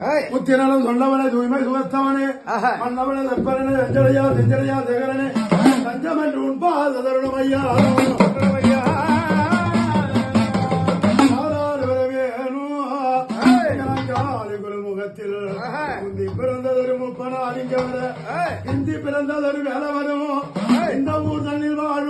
ஏய், முத்திரனும் சொன்னவனே தூய்மை சுகத்தவனே. மன்னவனே வெப்பரனே வெஞ்சடையா செஞ்சடையா திகரனே தஞ்சம் என்று உண்பாத தருணம் ஐயா. ஐயா. ஆறாறு வரவேணும் இளங்காலை குரல் முகத்தில் ஆஹா. முந்தி பிறந்ததொரு முப்பனார் இங்க வர. ஏய், இந்தி பிறந்ததொரு வேலை வரும். இந்த ஊர் தண்ணில் வாழும்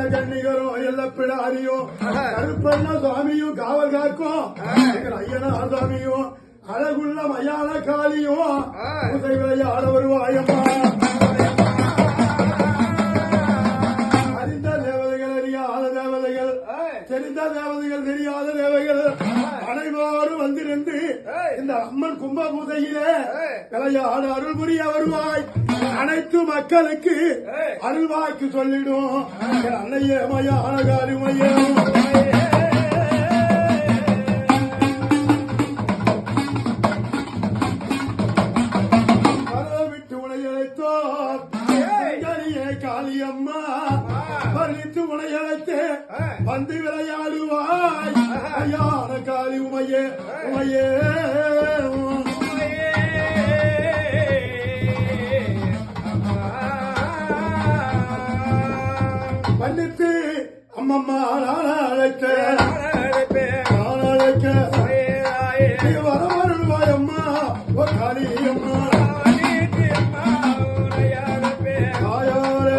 ஏய். கண்ணிகரும் எல்ல பிடாரியும் ஆஹா. கருப்பண்ண சுவாமியும் காவல் காக்கும் எங்கள் ஐயனார் சுவாமியும் அழகுள்ள மயான காளியும் ஆட வருவாயம்மா அறிந்த தேவதைகள் அறியாத தேவதைகள் தெரிந்த தேவதைகள் தெரியாத தேவைகள் அனைவரும் வந்திருந்து இந்த அம்மன் கும்பபூதையிலே ஏய். விளையாட அருள் புரிய வருவாய் அனைத்து மக்களுக்கு ஏய். அருள்வாக்கு சொல்லிடும். அன்னையே உனை அழைத்தோம். கரியே காளியம்மா. பறித்து உனை அழைத்து வந்து விளையாடுவாய். ஐயான காளி உமையே உமையே. மன்னித்து அம்மம்மா நான் அழைக்க நான் அழைக்க வரமருள்வாய் அம்மா காளி அம்மா. தாயோரே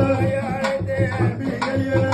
அம்பிகையே.